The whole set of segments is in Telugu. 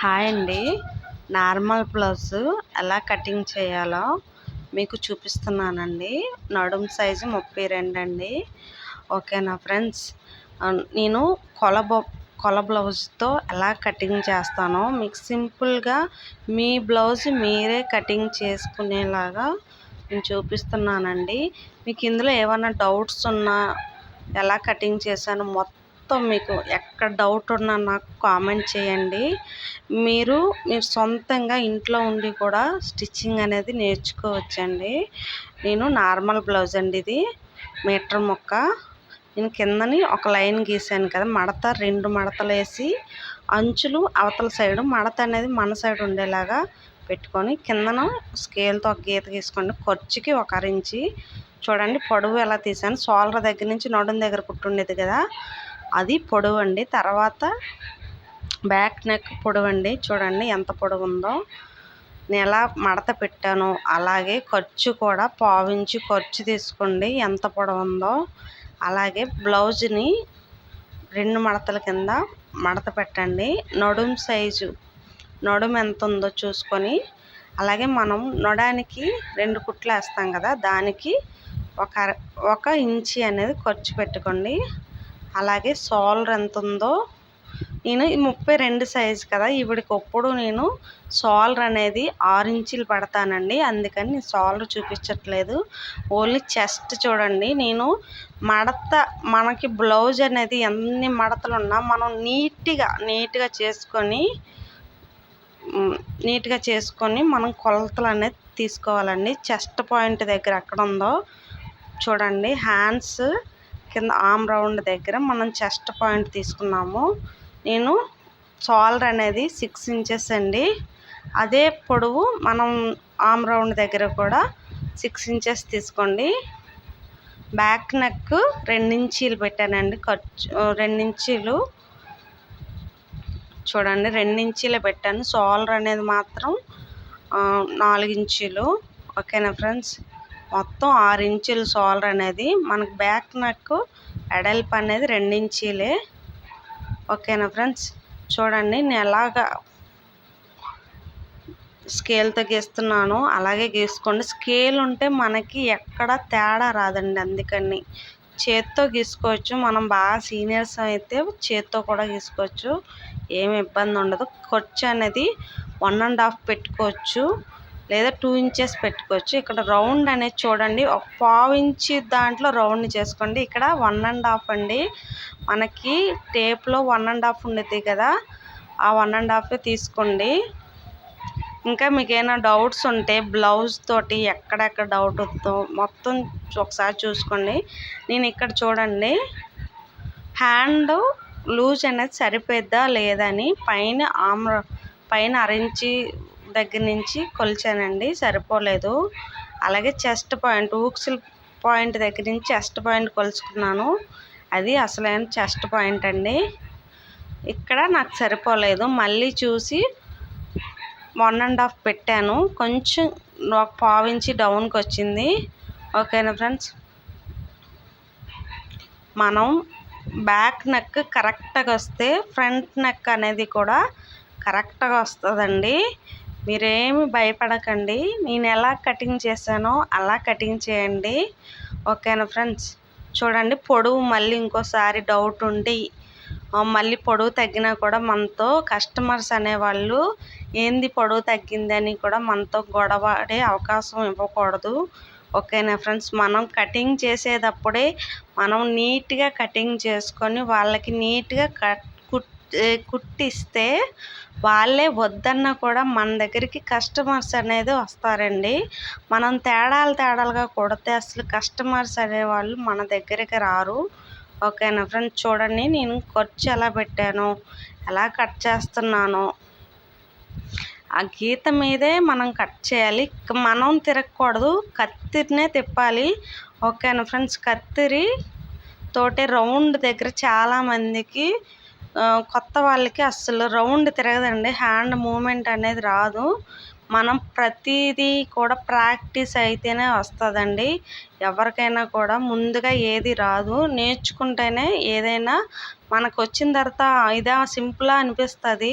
హాయ్ అండి. నార్మల్ బ్లౌజ్ ఎలా కటింగ్ చేయాలో మీకు చూపిస్తున్నానండి. నడుం సైజు ముప్పై రెండు అండి. ఓకేనా ఫ్రెండ్స్? నేను కొల కొల బ్లౌజ్తో ఎలా కటింగ్ చేస్తానో మీకు సింపుల్గా మీ బ్లౌజ్ మీరే కటింగ్ చేసుకునేలాగా నేను చూపిస్తున్నానండి. మీకు ఇందులో ఏమైనా డౌట్స్ ఉన్నా ఎలా కటింగ్ చేశాను మొత్తం మొత్తం మీకు ఎక్కడ డౌట్ ఉన్నా నాకు కామెంట్ చేయండి. మీరు మీరు సొంతంగా ఇంట్లో ఉండి కూడా స్టిచ్చింగ్ అనేది నేర్చుకోవచ్చండి. నేను నార్మల్ బ్లౌజ్ అండి ఇది మీటర్ మొక్క. నేను కిందని ఒక లైన్ గీసాను కదా మడత రెండు మడతలు వేసి అంచులు అవతల సైడు మడత అనేది మన సైడ్ ఉండేలాగా పెట్టుకొని కిందన స్కేల్తో ఒక గీత గీసుకోండి. ఖర్చుకి ఒక అరించి చూడండి పొడవు ఎలా తీసాను. సోలర్ దగ్గర నుంచి నడుం దగ్గర కుట్టుండేది కదా అది పొడవండి. తర్వాత బ్యాక్ నెక్ పొడవండి. చూడండి ఎంత పొడవు ఉందో నేను ఎలా మడత పెట్టాను అలాగే ఖర్చు కూడా పావించి ఖర్చు తీసుకోండి. ఎంత పొడవు ఉందో అలాగే బ్లౌజ్ని రెండు మడతల కింద మడత పెట్టండి. నడుం సైజు నడుము ఎంత ఉందో చూసుకొని. అలాగే మనం నొడానికి రెండు కుట్లు వేస్తాం కదా దానికి ఒక ఒక ఇంచి అనేది ఖర్చు పెట్టుకోండి. అలాగే సోల్డర్ ఎంత ఉందో నేను ముప్పై రెండు సైజు కదా ఇవిడికి ఎప్పుడు నేను సోల్డర్ అనేది ఆరు ఇంచులు పడతానండి. అందుకని నేను సోల్డర్ చూపించట్లేదు. ఓన్లీ చెస్ట్ చూడండి. నేను మడత మనకి బ్లౌజ్ అనేది ఎన్ని మడతలు ఉన్నా మనం నీట్గా నీట్గా చేసుకొని నీట్గా చేసుకొని మనం కొలతలు అనేది తీసుకోవాలండి. చెస్ట్ పాయింట్ దగ్గర ఎక్కడ ఉందో చూడండి. హ్యాండ్స్ కింద ఆమ్ రౌండ్ దగ్గర మనం చెస్ట్ పాయింట్ తీసుకున్నాము. నేను షోల్డర్ అనేది సిక్స్ ఇంచెస్ అండి. అదే పొడవు మనం ఆమ్ రౌండ్ దగ్గర కూడా సిక్స్ ఇంచెస్ తీసుకోండి. బ్యాక్ నెక్ రెండించీలు పెట్టానండి. ఖర్చు రెండించీలు చూడండి రెండించీలు పెట్టాను. షోల్డర్ అనేది మాత్రం నాలుగించీలు ఓకేనా ఫ్రెండ్స్? మొత్తం ఆరు ఇంచులు షోల్డర్ అనేది మనకు బ్యాక్ నెక్ ఎడల్పు అనేది రెండించీలే ఓకేనా ఫ్రెండ్స్? చూడండి నేను ఎలాగా స్కేల్తో గీస్తున్నాను అలాగే గీసుకోండి. స్కేల్ ఉంటే మనకి ఎక్కడ తేడా రాదండి అందుకని. చేత్తో గీసుకోవచ్చు. మనం బాగా సీనియర్స్ అయితే చేత్తో కూడా గీసుకోవచ్చు. ఏమి ఇబ్బంది ఉండదు. ఖర్చు అనేది వన్ అండ్ హాఫ్ పెట్టుకోవచ్చు. లేదా టూ ఇంచెస్ పెట్టుకోవచ్చు. ఇక్కడ రౌండ్ అనేది చూడండి ఒక పావు ఇంచి దాంట్లో రౌండ్ చేసుకోండి. ఇక్కడ వన్ అండ్ హాఫ్ అండి. మనకి టేప్లో వన్ అండ్ హాఫ్ ఉండేది కదా ఆ వన్ అండ్ హాఫ్ తీసుకోండి. ఇంకా మీకు ఏమైనా డౌట్స్ ఉంటే బ్లౌజ్ తోటి ఎక్కడెక్కడ డౌట్ వద్దో మొత్తం ఒకసారి చూసుకోండి. నేను ఇక్కడ చూడండి. హ్యాండ్ లూజ్ అనేది సరిపోద్దా లేదని పైన ఆమ్ర పైన అరించి దగ్గర నుంచి కొలిచానండి సరిపోలేదు. అలాగే చెస్ట్ పాయింట్ ఊక్సిల్ పాయింట్ దగ్గర నుంచి చెస్ట్ పాయింట్ కొలుచుకున్నాను. అది అసలైన చెస్ట్ పాయింట్ అండి. ఇక్కడ నాకు సరిపోలేదు. మళ్ళీ చూసి వన్ అండ్ హాఫ్ పెట్టాను. కొంచెం ఒక పావించి డౌన్కి వచ్చింది. ఓకేనా ఫ్రెండ్స్? మనం బ్యాక్ నెక్ కరెక్ట్గా వస్తే ఫ్రంట్ నెక్ అనేది కూడా కరెక్ట్గా వస్తుందండి. మీరేమి భయపడకండి. నేను ఎలా కటింగ్ చేశానో అలా కటింగ్ చేయండి. ఓకేనా ఫ్రెండ్స్? చూడండి పొడవు మళ్ళీ ఇంకోసారి డౌట్ ఉండి మళ్ళీ పొడవు తగ్గినా కూడా మనతో కస్టమర్స్ అనేవాళ్ళు ఏంది పొడవు తగ్గిందని కూడా మనతో గొడవడే అవకాశం ఇవ్వకూడదు. ఓకేనా ఫ్రెండ్స్? మనం కటింగ్ చేసేటప్పుడే మనం నీట్గా కటింగ్ చేసుకొని వాళ్ళకి నీట్గా కట్ కుట్టిస్తే వాళ్ళే వద్దన్నా కూడా మన దగ్గరికి కస్టమర్స్ అనేది వస్తారండి. మనం తేడాలు తేడాలుగా కొడితే అసలు కస్టమర్స్ అనేవాళ్ళు మన దగ్గరికి రారు. ఓకేనా ఫ్రెండ్స్? చూడండి నేను ఖర్చు ఎలా పెట్టాను ఎలా కట్ చేస్తున్నాను. ఆ గీత మీదే మనం కట్ చేయాలి. మనం తిరగకూడదు కత్తిరినే తిప్పాలి. ఓకేనా ఫ్రెండ్స్? కత్తిరి తోటి రౌండ్ దగ్గర చాలామందికి కొత్త వాళ్ళకి అస్సలు రౌండ్ తిరగదండి. హ్యాండ్ మూమెంట్ అనేది రాదు. మనం ప్రతిదీ కూడా ప్రాక్టీస్ అయితేనే వస్తుందండి. ఎవరికైనా కూడా ముందుగా ఏది రాదు. నేర్చుకుంటేనే ఏదైనా మనకు వచ్చిన తర్వాత ఇదా సింపుల్గా అనిపిస్తుంది.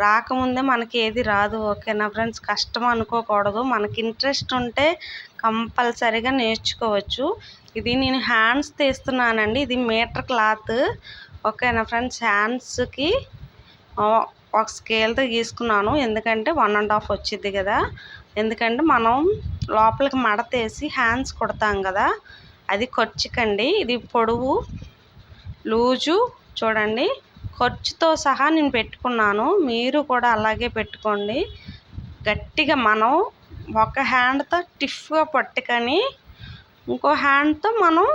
రాకముందే మనకి ఏది రాదు. ఓకేనా ఫ్రెండ్స్? కష్టం అనుకోకూడదు. మనకి ఇంట్రెస్ట్ ఉంటే కంపల్సరీగా నేర్చుకోవచ్చు. ఇది నేను హ్యాండ్స్ తీస్తున్నానండి. ఇది మీటర్ క్లాత్. ఓకేనా ఫ్రెండ్స్ హ్యాండ్స్కి ఒక స్కేల్తో గీసుకున్నాను. ఎందుకంటే వన్ అండ్ హాఫ్ వచ్చింది కదా. ఎందుకంటే మనం లోపలికి మడతేసి హ్యాండ్స్ కుడతాం కదా. అది ఖర్చుకండి. ఇది పొడవు లూజు చూడండి. ఖర్చుతో సహా నేను పెట్టుకున్నాను. మీరు కూడా అలాగే పెట్టుకోండి. గట్టిగా మనం ఒక హ్యాండ్తో టిఫ్గా పట్టుకొని ఇంకో హ్యాండ్తో మనం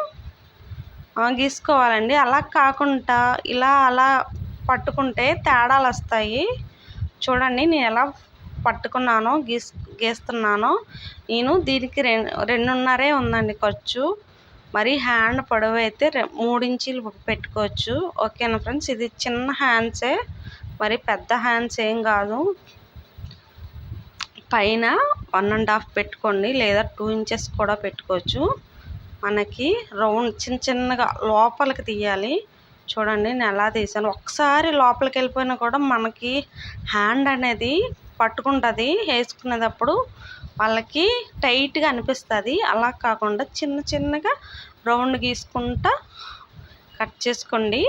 గీసుకోవాలండి. అలా కాకుండా ఇలా అలా పట్టుకుంటే తేడాలు వస్తాయి. చూడండి నేను ఎలా పట్టుకున్నానో గీస్ గీస్తున్నానో. నేను దీనికి రెండు రెండున్నరే ఉందండి ఖర్చు. మరి హ్యాండ్ పొడవు అయితే మూడు ఇంచీలు పెట్టుకోవచ్చు. ఓకేనా ఫ్రెండ్స్? ఇది చిన్న హ్యాండ్సే. మరి పెద్ద హ్యాండ్స్ ఏం కాదు. పైన వన్ అండ్ హాఫ్ పెట్టుకోండి లేదా టూ ఇంచెస్ కూడా పెట్టుకోవచ్చు. మనకి రౌండ్ చిన్న చిన్నగా లోపలికి తీయాలి. చూడండి నేను ఎలా తీసాను. ఒకసారి లోపలికి వెళ్ళిపోయినా కూడా మనకి హ్యాండ్ అనేది పట్టుకుంటుంది. వేసుకునేటప్పుడు వాళ్ళకి టైట్గా అనిపిస్తుంది. అలా కాకుండా చిన్న చిన్నగా రౌండ్ గీసుకుంటా కట్ చేసుకోండి.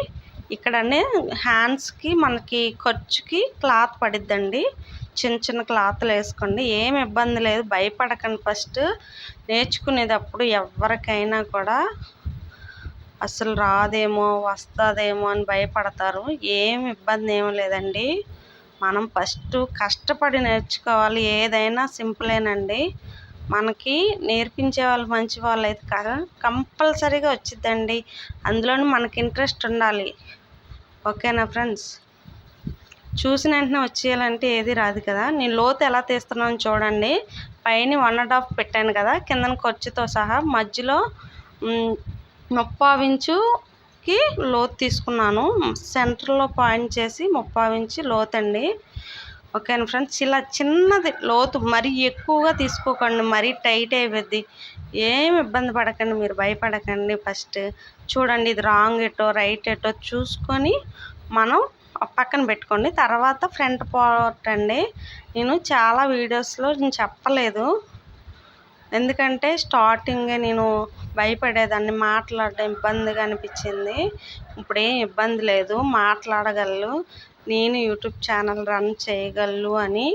ఇక్కడనే హ్యాండ్స్కి మనకి ఖర్చుకి క్లాత్ పడిద్దండి. చిన్న చిన్న క్లాత్లు వేసుకోండి. ఏం ఇబ్బంది లేదు. భయపడకండి ఫస్ట్. నేర్చుకునేటప్పుడు ఎవరికైనా కూడా అసలు రాదేమో వస్తుందేమో అని భయపడతారు. ఏం ఇబ్బంది ఏమి లేదండి. మనం ఫస్ట్ కష్టపడి నేర్చుకోవాలి. ఏదైనా సింపులేనండి. మనకి నేర్పించే వాళ్ళు మంచి వాళ్ళు అయితే కంపల్సరీగా వచ్చిద్దండి. అందులోనూ మనకి ఇంట్రెస్ట్ ఉండాలి. ఓకేనా ఫ్రెండ్స్? చూసిన వెంటనే వచ్చేయాలంటే ఏది రాదు కదా. నేను లోతు ఎలా తీస్తున్నాను చూడండి. పైన వన్ అండ్ హాఫ్ పెట్టాను కదా. కిందన ఖర్చుతో సహా మధ్యలో ముప్పావించుకి లోతు తీసుకున్నాను. సెంటర్లో పాయింట్ చేసి ముప్పావించి లోతు అండి ఓకేనా ఫ్రెండ్స్ ఇలా చిన్నది లోతు మరీ ఎక్కువగా తీసుకోకండి మరీ టైట్ అయిపోద్ది. ఏం ఇబ్బంది పడకండి మీరు భయపడకండి. ఫస్ట్ చూడండి ఇది రాంగ్ ఎటో రైట్ ఎటో చూసుకొని మనం పక్కన పెట్టుకోండి. తర్వాత ఫ్రంట్ పార్ట్ అండి. నేను చాలా వీడియోస్లో నేను చెప్పలేదు. ఎందుకంటే స్టార్టింగ్ నేను భయపడేదాన్ని మాట్లాడడం ఇబ్బందిగా అనిపించింది. ఇప్పుడేం ఇబ్బంది లేదు మాట్లాడగలరు నేను యూట్యూబ్ ఛానల్ రన్ చేయగలను అని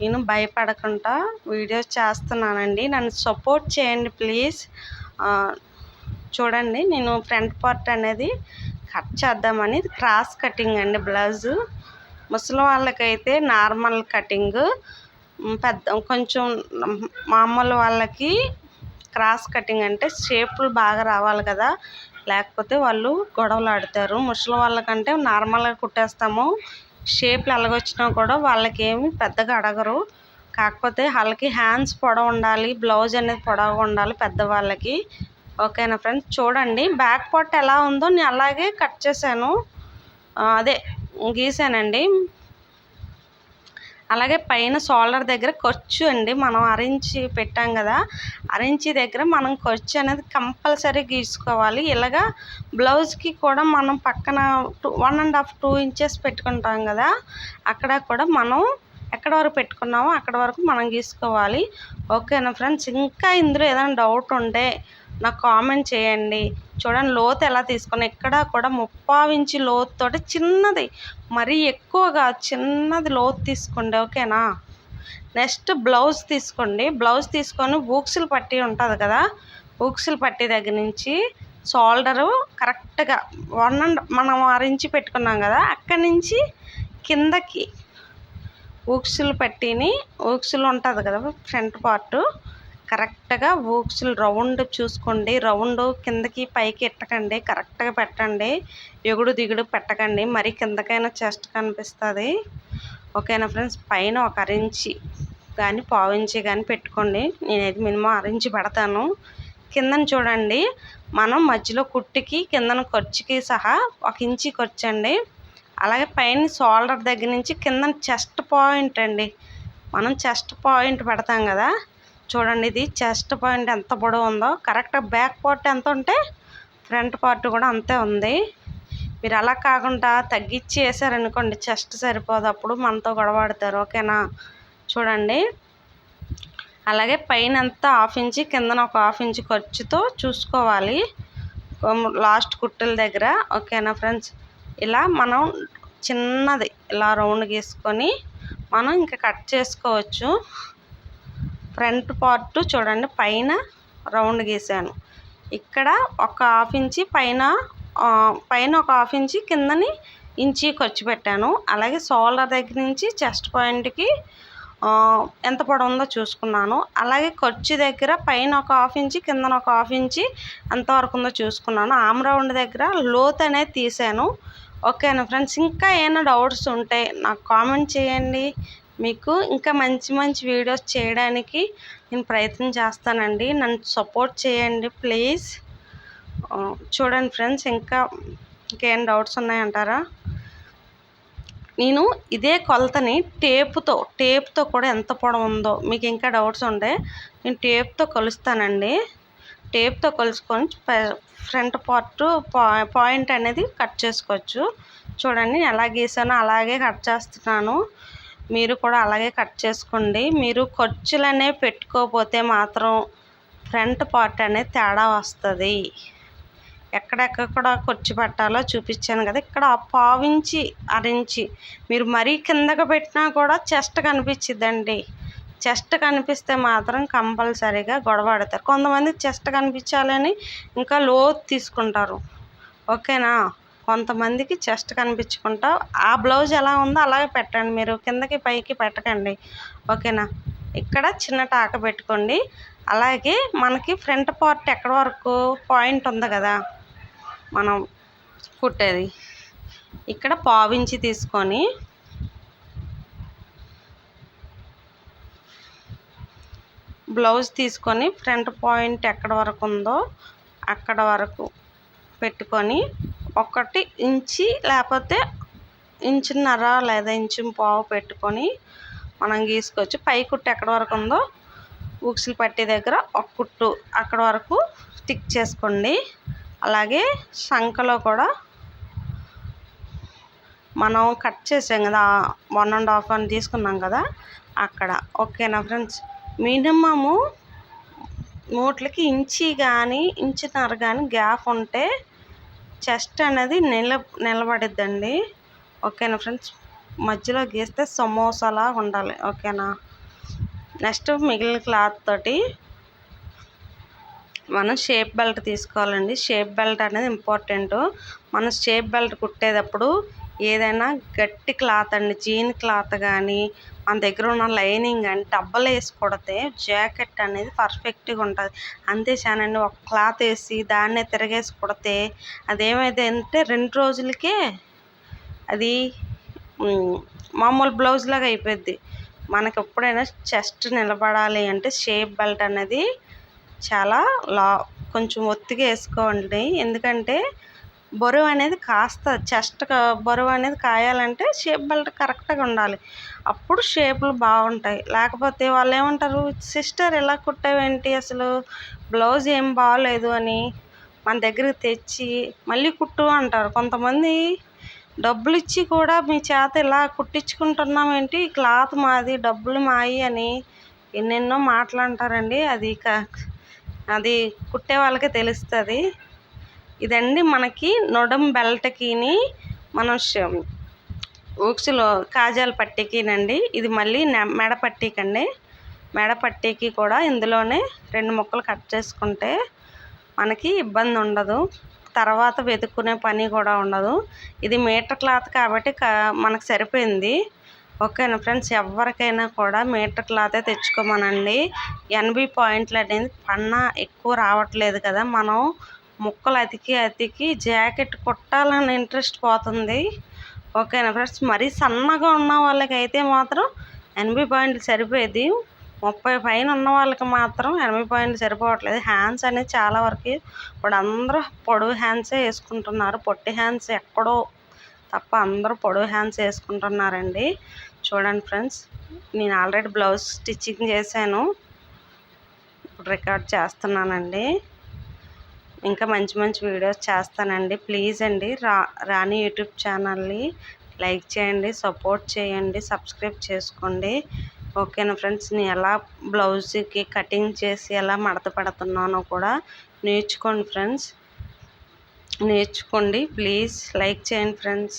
నేను భయపడకుండా వీడియోస్ చేస్తున్నానండి. నన్ను సపోర్ట్ చేయండి ప్లీజ్. చూడండి నేను ఫ్రంట్ పార్ట్ అనేది కట్ చేద్దామని క్రాస్ కటింగ్ అండి బ్లౌజు. ముసలి వాళ్ళకైతే నార్మల్ కటింగ్. పెద్ద కొంచెం మామూలు వాళ్ళకి క్రాస్ కటింగ్ అంటే షేపులు బాగా రావాలి కదా. లేకపోతే వాళ్ళు గొడవలు ఆడతారు. ముసలి వాళ్ళకంటే నార్మల్గా కుట్టేస్తాము. షేప్లు ఎలాగొచ్చినా కూడా వాళ్ళకి ఏమి పెద్దగా అడగరు. కాకపోతే వాళ్ళకి హ్యాండ్స్ పొడవు ఉండాలి బ్లౌజ్ అనేది పొడవుగా ఉండాలి పెద్దవాళ్ళకి. ఓకేనా ఫ్రెండ్స్? చూడండి బ్యాక్ పార్ట్ ఎలా ఉందో నేను అలాగే కట్ చేశాను. అదే గీసానండి. అలాగే పైన షోల్డర్ దగ్గర ఖర్చు అండి. మనం అరించి పెట్టాం కదా అరించి దగ్గర మనం ఖర్చు అనేది కంపల్సరీ గీసుకోవాలి. ఇలాగా బ్లౌజ్కి కూడా మనం పక్కన two one and half two inches పెట్టుకుంటాం కదా అక్కడ కూడా మనం ఎక్కడ వరకు పెట్టుకున్నామో అక్కడ వరకు మనం గీసుకోవాలి. ఓకేనా ఫ్రెండ్స్? ఇంకా ఇందులో ఏదైనా డౌట్ ఉంటే నాకు కామెంట్ చేయండి. చూడండి లోతు ఎలా తీసుకున్నా ఎక్కడ కూడా ముప్పావించి లోతుతోటి చిన్నది. మరీ ఎక్కువగా చిన్నది లోతు తీసుకోండి ఓకేనా? నెక్స్ట్ బ్లౌజ్ తీసుకోండి. బ్లౌజ్ తీసుకొని బూక్సులు పట్టి ఉంటుంది కదా బూక్సులు పట్టి దగ్గర నుంచి షోల్డరు కరెక్ట్గా వన్ అండ్ మనం అరించి పెట్టుకున్నాం కదా అక్కడి నుంచి కిందకి ఊక్సులు పట్టిని ఊక్సులు ఉంటుంది కదా ఫ్రంట్ పార్ట్. కరెక్ట్గా ఊక్సులు రౌండ్ చూసుకోండి. రౌండ్ కిందకి పైకి ఎట్టకండి. కరెక్ట్గా పెట్టండి. ఎగుడు దిగుడు పెట్టకండి. మరి కిందకైనా చెస్ట్ కనిపిస్తుంది. ఓకేనా ఫ్రెండ్స్? పైన ఒక అరించి కానీ పావించి కానీ పెట్టుకోండి. నేనైతే మినిమం అరించి పెడతాను. కిందన చూడండి. మనం మధ్యలో కుట్టికి కిందన ఖర్చుకి సహా ఒక ఇంచి ఖర్చండి. అలాగే పైన షోల్డర్ దగ్గర నుంచి కిందన చెస్ట్ పాయింట్ అండి. మనం చెస్ట్ పాయింట్ పెడతాం కదా? చూడండి ఇది చెస్ట్ పాయింట్ ఎంత పొడవు ఉందో. కరెక్ట్ బ్యాక్ పార్ట్ ఎంత ఉంటే ఫ్రంట్ పార్ట్ కూడా అంతే ఉంది. మీరు అలా కాకుండా తగ్గించి వేసారనుకోండి చెస్ట్ సరిపోదు. అప్పుడు మనతో గొడవాడతారు ఓకేనా? చూడండి. అలాగే పైన అంతా హాఫ్ ఇంచి కిందన ఒక హాఫ్ ఇంచ్ ఖర్చుతో చూసుకోవాలి. లాస్ట్ కుట్టల దగ్గర ఓకేనా ఫ్రెండ్స్? ఇలా మనం చిన్నది ఇలా రౌండ్ గీసుకొని మనం ఇంకా కట్ చేసుకోవచ్చు. ఫ్రంట్ పార్ట్ చూడండి పైన రౌండ్ గీసాను. ఇక్కడ ఒక హాఫ్ ఇంచి పైన పైన ఒక హాఫ్ ఇంచి కిందని ఇంచి ఖర్చు పెట్టాను. అలాగే షోల్డర్ దగ్గర నుంచి చెస్ట్ పాయింట్కి ఎంత పొడవు ఉందో చూసుకున్నాను. అలాగే ఖర్చు దగ్గర పైన ఒక హాఫ్ ఇంచి కిందన ఒక హాఫ్ ఇంచి ఎంతవరకు ఉందో చూసుకున్నాను. ఆమ్ రౌండ్ దగ్గర లోత్ అనేది తీసాను. ఓకేనా ఫ్రెండ్స్? ఇంకా ఏమైనా డౌట్స్ ఉంటే నాకు కామెంట్ చేయండి. మీకు ఇంకా మంచి మంచి వీడియోస్ చేయడానికి నేను ప్రయత్నం చేస్తానండి. నన్ను సపోర్ట్ చేయండి ప్లీజ్. చూడండి ఫ్రెండ్స్ ఇంకా ఇంకేం డౌట్స్ ఉన్నాయంటారా? నేను ఇదే కొలతని టేపుతో టేప్తో కూడా ఎంత పొడవు ఉందో మీకు ఇంకా డౌట్స్ ఉండే నేను టేప్తో కొలుస్తానండి. టేప్తో కొలుసుకొని ఫ్రంట్ పార్ట్ పాయింట్ అనేది కట్ చేసుకోవచ్చు. చూడండి ఎలా గీసానో అలాగే కట్ చేస్తున్నాను. మీరు కూడా అలాగే కట్ చేసుకోండి. మీరు ఖర్చులనే పెట్టుకోకపోతే మాత్రం ఫ్రంట్ పార్ట్ అనేది తేడా వస్తుంది. ఎక్కడెక్కడ ఖర్చు పెట్టాలో చూపించాను కదా ఇక్కడ పావించి అరించి మీరు మరీ కిందకు పెట్టినా కూడా చెస్ట్ కనిపించిద్దండి. చెస్ట్ కనిపిస్తే మాత్రం కంపల్సరీగా గొడవడతారు కొంతమంది చెస్ట్ కనిపించాలని ఇంకా లోతు తీసుకుంటారు. ఓకేనా? కొంతమందికి చెస్ట్ కనిపించుకుంటా. ఆ బ్లౌజ్ ఎలా ఉందో అలాగే పెట్టండి మీరు. కిందకి పైకి పెట్టకండి. ఓకేనా? ఇక్కడ చిన్న టాక పెట్టుకోండి. అలాగే మనకి ఫ్రంట్ పార్ట్ ఎక్కడి వరకు పాయింట్ ఉంది కదా? మనం కుట్టేది. ఇక్కడ పావించి తీసుకొని బ్లౌజ్ తీసుకొని ఫ్రంట్ పాయింట్ ఎక్కడ వరకు ఉందో అక్కడ వరకు పెట్టుకొని ఒకటి ఇంచి లేకపోతే ఇంచున్నర లేదా ఇంచు పావు పెట్టుకొని మనం గీసుకోవచ్చు పై కుట్టు ఎక్కడ వరకు ఉందో ఉక్సులు పట్టే దగ్గర ఒక కుట్టు అక్కడ వరకు స్టిక్ చేసుకోండి. అలాగే శంఖలో కూడా మనం కట్ చేసాం కదా వన్ అండ్ హాఫ్ అని తీసుకున్నాం కదా అక్కడ. ఓకేనా ఫ్రెండ్స్? మినిమము నోట్లకి ఇంచి కానీ ఇంచున్నర కానీ గ్యాప్ ఉంటే చెస్ట్ అనేది నిల నిలబడిద్దండి. ఓకేనా ఫ్రెండ్స్? మధ్యలో గీస్తే సమోసాలా ఉండాలి. ఓకేనా? నెక్స్ట్ మిగిలిన క్లాత్ తోటి మనం షేప్ బెల్ట్ తీసుకోవాలండి. షేప్ బెల్ట్ అనేది ఇంపార్టెంట్. మనం షేప్ బెల్ట్ కుట్టేటప్పుడు ఏదైనా గట్టి క్లాత్ అండి. జీన్ క్లాత్ కానీ మన దగ్గర ఉన్న లైనింగ్ అండ్ డబ్బలు వేసి కుడితే జాకెట్ అనేది పర్ఫెక్ట్గా ఉంటుంది. అంతే చానండి ఒక క్లాత్ వేసి దాన్నే తిరగేసి కుడితే అదేమైతే అంటే రెండు రోజులకే అది మామూలు బ్లౌజ్ లాగా అయిపోద్ది. మనకి ఎప్పుడైనా చెస్ట్ నిలబడాలి అంటే షేప్ బెల్ట్ అనేది చాలా లా కొంచెం ఒత్తిగా వేసుకోండి. ఎందుకంటే బరువు అనేది కాస్త చెస్ట్ బరువు అనేది కాయాలంటే షేప్ బెల్ట్ కరెక్ట్గా ఉండాలి. అప్పుడు షేపులు బాగుంటాయి. లేకపోతే వాళ్ళు ఏమంటారు సిస్టర్ ఎలా కుట్టావేంటి అసలు? బ్లౌజ్ ఏం బాగలేదు అని మన దగ్గరికి తెచ్చి మళ్ళీ కుట్టు అంటారు. కొంతమంది డబ్బులు ఇచ్చి కూడా మీ చేత ఇలా కుట్టించుకుంటున్నాం ఏంటి క్లాత్ మాది డబ్బులు మాయి అని ఎన్నెన్నో మాటలు అంటారండి. అది అది కుట్టే వాళ్ళకే తెలుస్తుంది. ఇదండి మనకి నొడం బెల్ట్కిని మనం ఊక్స్లో కాజాల పట్టీకినండి. ఇది మళ్ళీ మెడ పట్టీకండి. మెడ పట్టీకి కూడా ఇందులోనే రెండు ముక్కలు కట్ చేసుకుంటే మనకి ఇబ్బంది ఉండదు. తర్వాత వెతుక్కునే పని కూడా ఉండదు. ఇది మీటర్ క్లాత్ కాబట్టి మనకు సరిపోయింది. ఓకేనా ఫ్రెండ్స్? ఎవరికైనా కూడా మీటర్ క్లాతే తెచ్చుకోమనండి. ఎనభై పాయింట్లు అనేది పన్నా ఎక్కువ రావట్లేదు కదా మనం. ముక్కలు అతికి అతికి జాకెట్ కుట్టాలని ఇంట్రెస్ట్ పోతుంది. ఓకేనా ఫ్రెండ్స్? మరీ సన్నగా ఉన్న వాళ్ళకి అయితే మాత్రం ఎనభై పాయింట్లు సరిపోయేది. ముప్పై పైన ఉన్న వాళ్ళకి మాత్రం ఎనభై పాయింట్లు సరిపోవట్లేదు. హ్యాండ్స్ అనేది చాలా వరకు ఇప్పుడు అందరూ పొడవు హ్యాండ్సే వేసుకుంటున్నారు. పొట్టి హ్యాండ్స్ ఎక్కడో తప్ప అందరూ పొడవు హ్యాండ్స్ వేసుకుంటున్నారండి. చూడండి ఫ్రెండ్స్ నేను ఆల్రెడీ బ్లౌజ్ స్టిచ్చింగ్ చేశాను. ఇప్పుడు రికార్డ్ చేస్తున్నానండి. ఇంకా మంచి మంచి వీడియోస్ చేస్తానండి. ప్లీజ్ అండి రా రాణి యూట్యూబ్ ఛానల్ని లైక్ చేయండి సపోర్ట్ చేయండి సబ్స్క్రైబ్ చేసుకోండి. ఓకేనా ఫ్రెండ్స్? నేను ఎలా బ్లౌజ్కి కటింగ్ చేసి ఎలా మడత పడుతున్నానో కూడా నేర్చుకోండి ఫ్రెండ్స్. నేర్చుకోండి ప్లీజ్ లైక్ చేయండి ఫ్రెండ్స్.